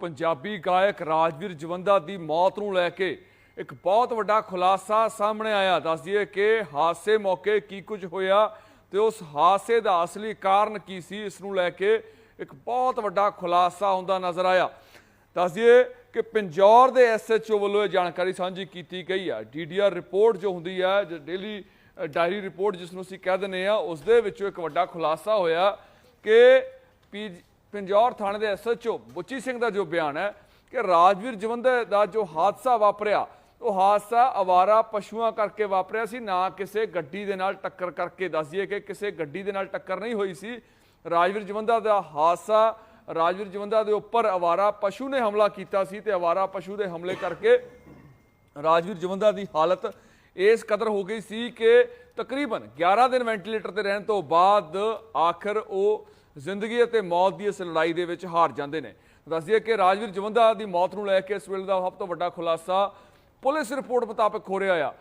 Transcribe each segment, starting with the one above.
ਪੰਜਾਬੀ ਗਾਇਕ ਰਾਜਵੀਰ ਜਵੰਦਾ ਦੀ ਮੌਤ ਨੂੰ ਲੈ ਕੇ ਇੱਕ ਬਹੁਤ ਵੱਡਾ ਖੁਲਾਸਾ ਸਾਹਮਣੇ ਆਇਆ। ਦੱਸ ਦਈਏ ਕਿ ਹਾਦਸੇ ਮੌਕੇ ਕੀ ਕੁਝ ਹੋਇਆ ਤੇ ਉਸ ਹਾਦਸੇ ਦਾ ਅਸਲੀ ਕਾਰਨ ਕੀ ਸੀ, ਇਸ ਨੂੰ ਲੈ ਕੇ ਇੱਕ ਬਹੁਤ ਵੱਡਾ ਖੁਲਾਸਾ ਹੁੰਦਾ ਨਜ਼ਰ ਆਇਆ। ਦੱਸ ਦਈਏ ਕਿ ਪੰਜੌਰ ਦੇ ਐਸਐਚਓ ਵੱਲੋਂ ਇਹ ਜਾਣਕਾਰੀ ਸਾਂਝੀ ਕੀਤੀ ਗਈ ਹੈ ਡੀਡੀਆਰ ਰਿਪੋਰਟ ਜੋ ਹੁੰਦੀ ਹੈ ਜੋ ਡੇਲੀ ਡਾਇਰੀ ਰਿਪੋਰਟ ਜਿਸ ਨੂੰ ਅਸੀਂ ਕਹਿ ਦਿੰਦੇ ਆ, ਉਸ ਦੇ ਵਿੱਚੋਂ ਇੱਕ ਵੱਡਾ ਖੁਲਾਸਾ ਹੋਇਆ ਕਿ ਪੀ ਪਿੰਜੌਰ ਥਾਣੇ ਦੇ ਐਸਐਚਓ ਬੁੱਚੀ ਸਿੰਘ ਦਾ ਜੋ ਬਿਆਨ ਹੈ ਕਿ ਰਾਜਵੀਰ ਜਵੰਦੇ ਦਾ ਜੋ ਹਾਦਸਾ ਵਾਪਰਿਆ, ਉਹ ਹਾਦਸਾ ਅਵਾਰਾ ਪਸ਼ੂਆਂ ਕਰਕੇ ਵਾਪਰਿਆ ਸੀ, ਨਾ ਕਿਸੇ ਗੱਡੀ ਦੇ ਨਾਲ ਟੱਕਰ ਕਰਕੇ। ਦੱਸ ਕਿ ਕਿਸੇ ਗੱਡੀ ਦੇ ਨਾਲ ਟੱਕਰ ਨਹੀਂ ਹੋਈ ਸੀ। ਰਾਜਵੀਰ ਜਵੰਦਾ ਦਾ ਹਾਦਸਾ, ਰਾਜਵੀਰ ਜਵੰਦਾ ਦੇ ਉੱਪਰ ਅਵਾਰਾ ਪਸ਼ੂ ਨੇ ਹਮਲਾ ਕੀਤਾ ਸੀ ਤੇ ਅਵਾਰਾ ਪਸ਼ੂ ਦੇ ਹਮਲੇ ਕਰਕੇ ਰਾਜਵੀਰ ਜਵੰਦਾ ਦੀ ਹਾਲਤ ਇਸ ਕਦਰ ਹੋ ਗਈ ਸੀ ਕਿ ਤਕਰੀਬਨ 11 ਦਿਨ ਵੈਂਟੀਲੇਟਰ ਤੇ ਰਹਿਣ ਤੋਂ ਬਾਅਦ ਆਖਰ ਉਹ ਜ਼ਿੰਦਗੀ ਅਤੇ ਮੌਤ ਦੀ ਇਸ ਲੜਾਈ ਦੇ ਵਿੱਚ ਹਾਰ ਜਾਂਦੇ ਨੇ। ਦੱਸਦੀਏ ਕਿ ਰਾਜਵੀਰ ਜਵੰਦਾ ਦੀ ਮੌਤ ਨੂੰ ਲੈ ਕੇ ਇਸ ਵੇਲੇ ਦਾ ਸਭ ਤੋਂ ਵੱਡਾ ਖੁਲਾਸਾ ਪੁਲਿਸ ਰਿਪੋਰਟ ਮੁਤਾਬਕ ਹੋ ਰਿਹਾ ਆ।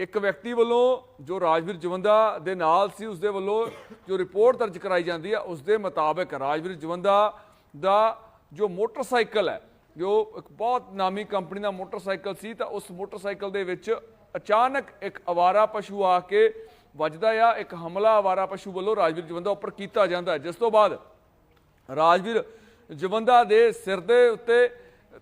ਇੱਕ ਵਿਅਕਤੀ ਵੱਲੋਂ ਜੋ ਰਾਜਵੀਰ ਜਵੰਦਾ ਦੇ ਨਾਲ ਸੀ ਉਸ ਦੇ ਵੱਲੋਂ ਜੋ ਰਿਪੋਰਟ ਦਰਜ ਕਰਾਈ ਜਾਂਦੀ ਹੈ ਉਸ ਦੇ ਮੁਤਾਬਕ ਰਾਜਵੀਰ ਜਵੰਦਾ ਦਾ ਜੋ ਮੋਟਰਸਾਈਕਲ ਹੈ, ਜੋ ਇੱਕ ਬਹੁਤ ਨਾਮੀ ਕੰਪਨੀ ਦਾ ਮੋਟਰਸਾਈਕਲ ਸੀ, ਤਾਂ ਉਸ ਮੋਟਰਸਾਈਕਲ ਦੇ ਵਿੱਚ ਅਚਾਨਕ ਇੱਕ ਅਵਾਰਾ ਪਸ਼ੂ ਆ ਕੇ ਵੱਜਦਾ ਆ, ਇੱਕ ਹਮਲਾ ਅਵਾਰਾ ਪਸ਼ੂ ਵੱਲੋਂ ਰਾਜਵੀਰ ਜਵੰਦਾ ਉੱਪਰ ਕੀਤਾ ਜਾਂਦਾ। ਜਿਸ ਤੋਂ ਬਾਅਦ ਰਾਜਵੀਰ ਜਵੰਦਾ ਦੇ ਸਿਰ ਦੇ ਉੱਤੇ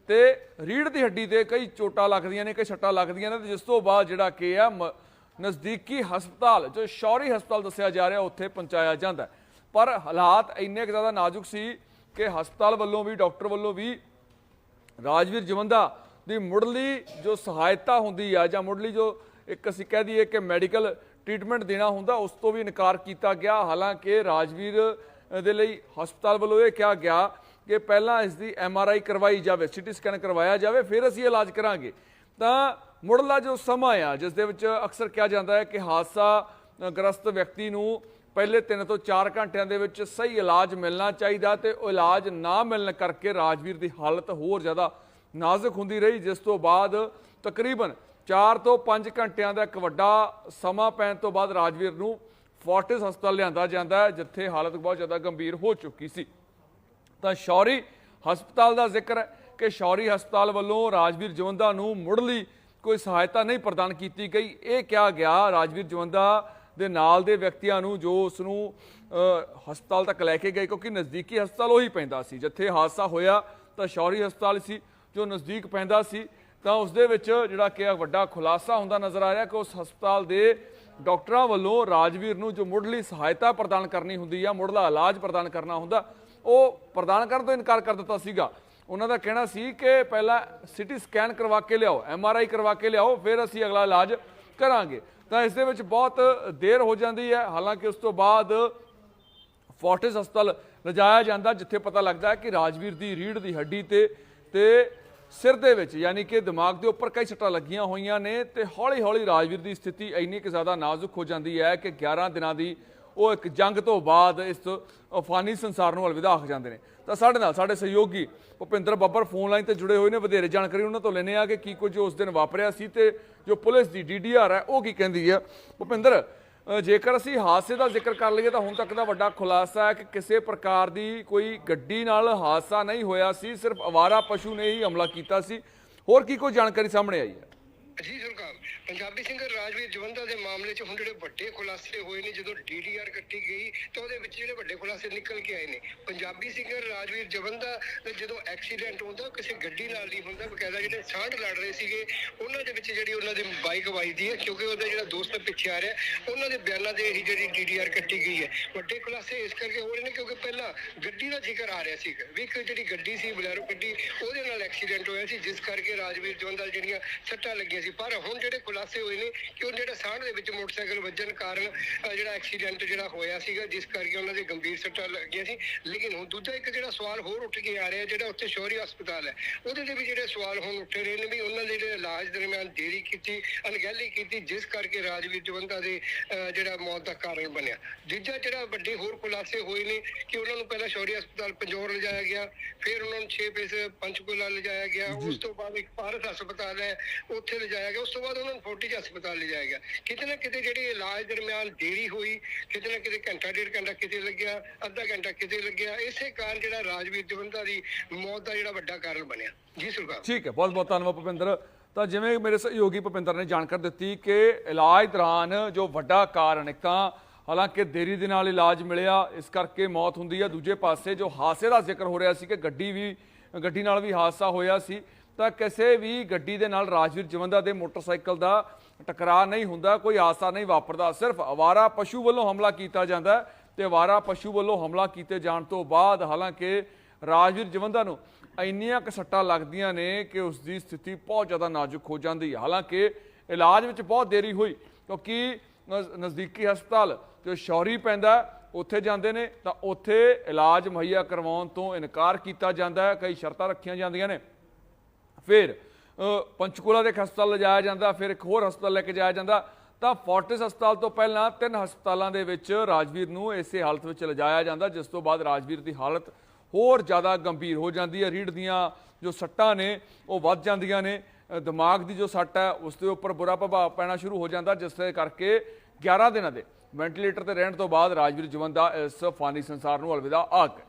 ਤੇ ਰੀੜ ਦੀ ਹੱਡੀ ਤੇ ਕਈ ਚੋਟਾਂ ਲੱਗਦੀਆਂ ਨੇ, ਕਈ ਸੱਟਾਂ ਲੱਗਦੀਆਂ ਨੇ ਤੇ ਜਿਸ ਤੋਂ ਬਾਅਦ ਜਿਹੜਾ ਕਿ ਆ, ਮ- ਨਜ਼ਦੀਕੀ ਹਸਪਤਾਲ, ਜੋ ਸ਼ੌਰੀ ਹਸਪਤਾਲ ਦੱਸਿਆ ਜਾ ਰਿਹਾ, ਉੱਥੇ ਪਹੁੰਚਾਇਆ ਜਾਂਦਾ। ਪਰ ਹਾਲਾਤ ਇੰਨੇ ਕੁ ਜ਼ਿਆਦਾ ਨਾਜ਼ੁਕ ਸੀ ਕਿ ਹਸਪਤਾਲ ਵੱਲੋਂ ਵੀ, ਡਾਕਟਰ ਵੱਲੋਂ ਵੀ ਰਾਜਵੀਰ ਜਵੰਦਾ ਦੀ ਮੁੱਢਲੀ ਜੋ ਸਹਾਇਤਾ ਹੁੰਦੀ ਆ ਜਾਂ ਮੁੱਢਲੀ ਜੋ ਇੱਕ ਅਸੀਂ ਕਹਿ ਦਈਏ ਕਿ ਮੈਡੀਕਲ ਟ੍ਰੀਟਮੈਂਟ ਦੇਣਾ ਹੁੰਦਾ, ਉਸ ਤੋਂ ਵੀ ਇਨਕਾਰ ਕੀਤਾ ਗਿਆ। ਹਾਲਾਂਕਿ ਰਾਜਵੀਰ ਦੇ ਲਈ ਹਸਪਤਾਲ ਵੱਲੋਂ ਇਹ ਕਿਹਾ ਗਿਆ ਕਿ ਪਹਿਲਾਂ ਇਸ ਦੀ ਐਮ ਆਰ ਆਈ ਕਰਵਾਈ ਜਾਵੇ, ਸਿਟੀ ਸਕੈਨ ਕਰਵਾਇਆ ਜਾਵੇ, ਫਿਰ ਅਸੀਂ ਇਲਾਜ ਕਰਾਂਗੇ। ਤਾਂ ਮੁੱਢਲਾ ਜੋ ਸਮਾਂ ਆ, ਜਿਸ ਦੇ ਵਿੱਚ ਅਕਸਰ ਕਿਹਾ ਜਾਂਦਾ ਹੈ ਕਿ ਹਾਦਸਾ ਗ੍ਰਸਤ ਵਿਅਕਤੀ ਨੂੰ ਪਹਿਲੇ 3 ਤੋਂ 4 ਘੰਟਿਆਂ ਦੇ ਵਿੱਚ ਸਹੀ ਇਲਾਜ ਮਿਲਣਾ ਚਾਹੀਦਾ ਤੇ ਉਹ ਇਲਾਜ ਨਾ ਮਿਲਣ ਕਰਕੇ ਰਾਜਵੀਰ ਦੀ ਹਾਲਤ ਹੋਰ ਜ਼ਿਆਦਾ ਨਾਜ਼ੁਕ ਹੁੰਦੀ ਰਹੀ, ਜਿਸ ਤੋਂ ਬਾਅਦ ਤਕਰੀਬਨ 4 ਤੋਂ 5 ਘੰਟਿਆਂ ਦਾ ਇੱਕ ਵੱਡਾ ਸਮਾਂ ਪੈਣ ਤੋਂ ਬਾਅਦ ਰਾਜਵੀਰ ਨੂੰ ਫੋਰਟਿਸ ਹਸਪਤਾਲ ਲਿਆਂਦਾ ਜਾਂਦਾ ਹੈ, ਜਿੱਥੇ ਹਾਲਤ ਬਹੁਤ ਜ਼ਿਆਦਾ ਗੰਭੀਰ ਹੋ ਚੁੱਕੀ ਸੀ। ਤਾਂ ਸ਼ੌਰੀ ਹਸਪਤਾਲ ਦਾ ਜ਼ਿਕਰ ਹੈ ਕਿ ਸ਼ੌਰੀ ਹਸਪਤਾਲ ਵੱਲੋਂ ਰਾਜਵੀਰ ਜਵੰਦਾ ਨੂੰ ਮੁੱਢਲੀ ਕੋਈ ਸਹਾਇਤਾ ਨਹੀਂ ਪ੍ਰਦਾਨ ਕੀਤੀ ਗਈ। ਇਹ ਕਿਹਾ ਗਿਆ, ਰਾਜਵੀਰ ਜਵੰਦਾ ਦੇ ਨਾਲ ਦੇ ਵਿਅਕਤੀਆਂ ਨੂੰ ਜੋ ਉਸ ਨੂੰ ਹਸਪਤਾਲ ਤੱਕ ਲੈ ਕੇ ਗਏ, ਕਿਉਂਕਿ ਨਜ਼ਦੀਕੀ ਹਸਪਤਾਲ ਉਹੀ ਪੈਂਦਾ ਸੀ। ਜਿੱਥੇ ਹਾਦਸਾ ਹੋਇਆ ਤਾਂ ਸ਼ੌਰੀ ਹਸਪਤਾਲ ਸੀ, ਜੋ ਨਜ਼ਦੀਕ ਪੈਂਦਾ ਸੀ। ਤਾਂ ਉਸ ਦੇ ਵਿੱਚ ਜਿਹੜਾ ਕਿ ਇਹ ਵੱਡਾ ਖੁਲਾਸਾ ਹੁੰਦਾ ਨਜ਼ਰ ਆ ਰਿਹਾ ਕਿ ਉਸ ਹਸਪਤਾਲ ਦੇ ਡਾਕਟਰਾਂ ਵੱਲੋਂ ਰਾਜਵੀਰ ਨੂੰ ਜੋ ਮੁੱਢਲੀ ਸਹਾਇਤਾ ਪ੍ਰਦਾਨ ਕਰਨੀ ਹੁੰਦੀ ਆ, ਮੁੱਢਲਾ ਇਲਾਜ ਪ੍ਰਦਾਨ ਕਰਨਾ ਹੁੰਦਾ, ਉਹ ਪ੍ਰਦਾਨ ਕਰਨ ਤੋਂ ਇਨਕਾਰ ਕਰ ਦਿੱਤਾ ਸੀਗਾ। ਉਹਨਾਂ ਦਾ ਕਹਿਣਾ ਸੀ ਕਿ ਪਹਿਲਾਂ ਸਿਟੀ ਸਕੈਨ ਕਰਵਾ ਕੇ ਲਿਆਓ, ਐਮ ਆਰ ਆਈ ਕਰਵਾ ਕੇ ਲਿਆਓ, ਫਿਰ ਅਸੀਂ ਅਗਲਾ ਇਲਾਜ ਕਰਾਂਗੇ। ਤਾਂ ਇਸ ਦੇ ਵਿੱਚ ਬਹੁਤ ਦੇਰ ਹੋ ਜਾਂਦੀ ਹੈ। ਹਾਲਾਂਕਿ ਉਸ ਤੋਂ ਬਾਅਦ ਫੋਰਟਿਸ ਹਸਪਤਾਲ ਲਿਜਾਇਆ ਜਾਂਦਾ, ਜਿੱਥੇ ਪਤਾ ਲੱਗਦਾ ਹੈ ਕਿ ਰਾਜਵੀਰ ਦੀ ਰੀੜ ਦੀ ਹੱਡੀ ਤੇ ਤੇ ਸਿਰ ਦੇ ਵਿੱਚ, ਯਾਨੀ ਕਿ ਦਿਮਾਗ ਦੇ ਉੱਪਰ ਕਈ ਸੱਟਾਂ ਲੱਗੀਆਂ ਹੋਈਆਂ ਨੇ ਤੇ ਹੌਲੀ-ਹੌਲੀ ਰਾਜਵੀਰ ਦੀ ਸਥਿਤੀ ਇੰਨੀ ਕਿ ਜ਼ਿਆਦਾ ਨਾਜ਼ੁਕ ਹੋ ਜਾਂਦੀ ਹੈ ਕਿ 11 ਦਿਨਾਂ ਦੀ ਉਹ ਇੱਕ ਜੰਗ ਤੋਂ ਬਾਅਦ ਇਸ ਫਾਨੀ ਸੰਸਾਰ ਨੂੰ ਅਲਵਿਦਾ ਆਖ ਜਾਂਦੇ ਨੇ। ਤਾਂ ਸਾਡੇ ਨਾਲ ਸਾਡੇ ਸਹਿਯੋਗੀ ਭੁਪਿੰਦਰ ਬੱਬਰ ਫੋਨ ਲਾਈਨ ਤੇ ਜੁੜੇ ਹੋਏ ਨੇ, ਵਧੇਰੇ ਜਾਣਕਾਰੀ ਉਹਨਾਂ ਤੋਂ ਲੈਣੇ ਆ ਕਿ ਕੀ ਕੁਝ ਉਸ ਦਿਨ ਵਾਪਰਿਆ ਸੀ ਤੇ ਜੋ ਪੁਲਿਸ ਦੀ ਡੀਡੀਆਰ ਹੈ, ਉਹ ਕੀ ਕਹਿੰਦੀ ਹੈ? ਭੁਪਿੰਦਰ ਜੇਕਰ ਅਸੀਂ ਹਾਦਸੇ ਦਾ ਜ਼ਿਕਰ ਕਰ ਲਈਏ ਤਾਂ ਹੁਣ ਤੱਕ ਦਾ ਵੱਡਾ ਖੁਲਾਸਾ ਹੈ ਕਿ ਕਿਸੇ ਪ੍ਰਕਾਰ ਦੀ ਕੋਈ ਗੱਡੀ ਨਾਲ ਹਾਦਸਾ ਨਹੀਂ ਹੋਇਆ ਸੀ, ਸਿਰਫ ਅਵਾਰਾ ਪਸ਼ੂ ਨੇ ਹੀ ਹਮਲਾ ਕੀਤਾ ਸੀ। ਹੋਰ ਕੀ ਕੋਈ ਜਾਣਕਾਰੀ ਸਾਹਮਣੇ ਆਈ ਹੈ? ਜੀ ਸਰਕਾਰ ਪੰਜਾਬੀ ਸਿੰਗਰ ਰਾਜਵੀਰ ਜਵੰਦਾ ਦੇ ਮਾਮਲੇ 'ਚ ਹੁਣ ਜਿਹੜੇ ਵੱਡੇ ਖੁਲਾਸੇ ਹੋਏ ਨੇ, ਜਦੋਂ ਡੀਡੀਆਰ ਕੱਟੀ ਗਈ, ਤਾਂ ਉਹਦੇ ਵਿੱਚ ਜਿਹੜੇ ਵੱਡੇ ਖੁਲਾਸੇ ਨਿਕਲ ਕੇ ਆਏ ਨੇ। ਪੰਜਾਬੀ ਸਿੰਗਰ ਰਾਜਵੀਰ ਜਵੰਦਾ ਦਾ ਜਦੋਂ ਐਕਸੀਡੈਂਟ ਹੁੰਦਾ ਕਿਸੇ ਗੱਡੀ ਨਾਲ ਨਹੀਂ ਹੁੰਦਾ, ਬਕਾਇਦਾ ਜਿਹੜੇ ਸਾਂਢ ਲੜ ਰਹੇ ਸੀਗੇ, ਉਹਨਾਂ ਦੇ ਵਿੱਚ ਜਿਹੜੀ ਉਹਨਾਂ ਦੀ ਬਾਈਕ ਵੱਜਦੀ ਹੈ, ਕਿਉਂਕਿ ਉਹਦਾ ਜਿਹੜਾ ਦੋਸਤ ਪਿੱਛੇ ਆ ਰਿਹਾ, ਉਹਨਾਂ ਦੇ ਬਿਆਨਾਂ ਦੇ ਹੀ ਜਿਹੜੀ ਡੀਡੀਆਰ ਕੱਟੀ ਗਈ ਹੈ। ਵੱਡੇ ਖੁਲਾਸੇ ਇਸ ਕਰਕੇ ਹੋ ਰਹੇ ਨੇ, ਕਿਉਂਕਿ ਪਹਿਲਾਂ ਗੱਡੀ ਦਾ ਜ਼ਿਕਰ ਆ ਰਿਹਾ ਸੀ, ਵੀ ਇੱਕ ਜਿਹੜੀ ਗੱਡੀ ਸੀ, ਬਲੈਰੋ ਗੱਡੀ, ਉਹਦੇ ਨਾਲ ਐਕਸੀਡੈਂਟ ਹੋਇਆ ਸੀ, ਜਿਸ ਕਰਕੇ ਰਾਜਵੀਰ ਜਵੰਦਾ ਜਿਹੜੀਆਂ ਸੱਟਾਂ ਲੱਗੀਆਂ ਸੀ। ਪਰ ਹੁਣ ਜਿਹੜੇ ਖੁਲਾਸੇ ਹੋਏ ਨੇ ਕਿ ਉਹ ਜਿਹੜਾ ਸਾਂਢ ਦੇ ਵਿੱਚ ਮੋਟਰਸਾਈਕਲ ਵੱਜਣ ਕਾਰਨ ਜਿਹੜਾ ਐਕਸੀਡੈਂਟ ਜਿਹੜਾ ਹੋਇਆ ਸੀਗਾ ਜਿਸ ਕਰਕੇ ਉਹਨਾਂ ਦੇ ਗੰਭੀਰ ਸੱਟਾਂ ਲੱਗੀਆਂ ਸੀ। ਲੇਕਿਨ ਹੁਣ ਦੂਜਾ ਇੱਕ ਜਿਹੜਾ ਸਵਾਲ ਹੋਰ ਉੱਠ ਕੇ ਆ ਰਿਹਾ ਜਿਹੜਾ ਉੱਥੇ ਸ਼ੌਰੀ ਹਸਪਤਾਲ ਹੈ। ਉਹਦੇ ਤੇ ਵੀ ਜਿਹੜੇ ਸਵਾਲ ਹੁਣ ਉੱਠ ਰਹੇ ਨੇ ਵੀ ਉਹਨਾਂ ਦੇ ਜਿਹੜੇ ਇਲਾਜ ਦਰਮਿਆਨ ਦੇਰੀ ਕੀਤੀ ਅਣਗਹਿਲੀ ਕੀਤੀ ਜਿਸ ਕਰਕੇ ਰਾਜਵੀਰ ਜਵੰਦਾ ਦੇ ਜਿਹੜਾ ਮੌਤ ਦਾ ਕਾਰਨ ਬਣਿਆ। ਦੂਜਾ ਜਿਹੜਾ ਵੱਡੇ ਹੋਰ ਖੁਲਾਸੇ ਹੋਏ ਨੇ ਕਿ ਉਹਨਾਂ ਨੂੰ ਪਹਿਲਾਂ ਸ਼ੌਰੀ ਹਸਪਤਾਲ ਪੰਜੌਰ ਲਿਜਾਇਆ ਗਿਆ ਫਿਰ ਉਹਨਾਂ ਨੂੰ 6 ਪੇਸ ਪੰਚਕੂਲਾ ਲਿਜਾਇਆ ਗਿਆ। ਉਸ ਤੋਂ ਬਾਅਦ ਇੱਕ ਭਾਰਤ ਹਸਪਤਾਲ ਹੈ ਉੱਥੇ ਲਿਜਾਇਆ ਗਿਆ ਉਸ ਤੋਂ ਬਾਅਦ ਉਹਨਾਂ ਨੂੰ ਫੋਰਟਿਜ ਹਸਪਤਾਲ ਲਿਜਾਇਆ ਗਿਆ ਕਿਤੇ ਨਾ ਕਿਤੇ ਜਿਹੜੀ ਇਲਾਜ ਦਰਮਿਆਨ ਦੇਰੀ ਹੋਈ, ਕਿਤੇ ਨਾ ਕਿਤੇ ਘੰਟਾ, ਡੇਢ ਘੰਟਾ ਕਿਤੇ ਲੱਗਿਆ, ਅੱਧਾ ਘੰਟਾ ਕਿਤੇ ਲੱਗਿਆ, ਇਸੇ ਕਾਰਨ ਜਿਹੜਾ ਰਾਜਵੀਰ ਜਵੰਦਾ ਦੀ ਮੌਤ ਦਾ ਜਿਹੜਾ ਵੱਡਾ ਕਾਰਨ ਬਣਿਆ। ਜੀ ਸੁਲਤਾਨ ਠੀਕ ਹੈ ਬਹੁਤ ਬਹੁਤ ਧੰਨਵਾਦ ਭੁਪਿੰਦਰ। ਤਾਂ ਜਿਵੇਂ ਮੇਰੇ ਸਹਿਯੋਗੀ ਭੁਪਿੰਦਰ ਨੇ ਜਾਣਕਾਰੀ ਦਿੱਤੀ ਕਿ ਇਲਾਜ ਦੌਰਾਨ ਜੋ ਵੱਡਾ ਕਾਰਨ ਇੱਕ ਤਾਂ ਹਾਲਾਂਕਿ ਦੇਰੀ ਦੇ ਨਾਲ ਇਲਾਜ ਮਿਲਿਆ, ਇਸ ਕਰਕੇ ਮੌਤ ਹੁੰਦੀ ਹੈ। ਦੂਜੇ ਪਾਸੇ ਜੋ ਹਾਦਸੇ ਦਾ ਜ਼ਿਕਰ ਹੋ ਰਿਹਾ ਸੀ ਕਿ ਗੱਡੀ ਵੀ, ਗੱਡੀ ਨਾਲ ਵੀ ਹਾਦਸਾ ਹੋਇਆ ਸੀ। ਤਾਂ ਕਿਸੇ ਵੀ ਗੱਡੀ ਦੇ ਨਾਲ ਰਾਜਵੀਰ ਜਵੰਦਾ ਦੇ ਮੋਟਰਸਾਈਕਲ ਦਾ ਟਕਰਾਅ ਨਹੀਂ ਹੁੰਦਾ, ਕੋਈ ਹਾਦਸਾ ਨਹੀਂ ਵਾਪਰਦਾ। ਸਿਰਫ ਅਵਾਰਾ ਪਸ਼ੂ ਵੱਲੋਂ ਹਮਲਾ ਕੀਤਾ ਜਾਂਦਾ ਹੈ ਤੇ ਅਵਾਰਾ ਪਸ਼ੂ ਵੱਲੋਂ ਹਮਲਾ ਕੀਤੇ ਜਾਣ ਤੋਂ ਬਾਅਦ ਹਾਲਾਂਕਿ ਰਾਜਵੀਰ ਜਵੰਦਾ ਨੂੰ ਇੰਨੀਆਂ ਕੁ ਸੱਟਾਂ ਲੱਗਦੀਆਂ ਨੇ ਕਿ ਉਸ ਦੀ ਸਥਿਤੀ ਬਹੁਤ ਜ਼ਿਆਦਾ ਨਾਜ਼ੁਕ ਹੋ ਜਾਂਦੀ ਹੈ। ਹਾਲਾਂਕਿ ਇਲਾਜ ਵਿੱਚ ਬਹੁਤ ਦੇਰੀ ਹੋਈ ਕਿਉਂਕਿ ਨਜ਼ਦੀਕੀ ਹਸਪਤਾਲ ਜੋ ਸ਼ੌਰੀ ਪੈਂਦਾ ਉੱਥੇ ਜਾਂਦੇ ਨੇ ਤਾਂ ਉੱਥੇ ਇਲਾਜ ਮੁਹੱਈਆ ਕਰਵਾਉਣ ਤੋਂ ਇਨਕਾਰ ਕੀਤਾ ਜਾਂਦਾ ਹੈ। ਕਈ ਸ਼ਰਤਾਂ ਰੱਖੀਆਂ ਜਾਂਦੀਆਂ ਨੇ। ਫਿਰ ਪੰਚਕੂਲਾ ਦੇ ਇੱਕ ਹਸਪਤਾਲ ਲਿਜਾਇਆ ਜਾਂਦਾ, ਫਿਰ ਇੱਕ ਹੋਰ ਹਸਪਤਾਲ ਲੈ ਕੇ ਜਾਇਆ ਜਾਂਦਾ। ਤਾਂ ਫੋਰਟਿਸ ਹਸਪਤਾਲ ਤੋਂ ਪਹਿਲਾਂ ਤਿੰਨ ਹਸਪਤਾਲਾਂ ਦੇ ਵਿੱਚ ਰਾਜਵੀਰ ਨੂੰ ਇਸੇ ਹਾਲਤ ਵਿੱਚ ਲਿਜਾਇਆ ਜਾਂਦਾ, ਜਿਸ ਤੋਂ ਬਾਅਦ ਰਾਜਵੀਰ ਦੀ ਹਾਲਤ ਹੋਰ ਜ਼ਿਆਦਾ ਗੰਭੀਰ ਹੋ ਜਾਂਦੀ ਹੈ। ਰੀੜ ਦੀਆਂ ਜੋ ਸੱਟਾਂ ਨੇ, ਉਹ ਵੱਧ ਜਾਂਦੀਆਂ ਨੇ। ਦਿਮਾਗ ਦੀ ਜੋ ਸੱਟ ਹੈ, ਉਸ ਦੇ ਉੱਪਰ ਬੁਰਾ ਪ੍ਰਭਾਵ ਪੈਣਾ ਸ਼ੁਰੂ ਹੋ ਜਾਂਦਾ, ਜਿਸ ਦੇ ਕਰਕੇ 11 ਦਿਨਾਂ ਦੇ ਵੈਂਟੀਲੇਟਰ ਤੇ ਰਹਿਣ ਤੋਂ ਬਾਅਦ ਰਾਜਵੀਰ ਜਵੰਦਾ ਇਸ ਫਾਨੀ ਸੰਸਾਰ ਨੂੰ ਅਲਵਿਦਾ ਆ ਗਿਆ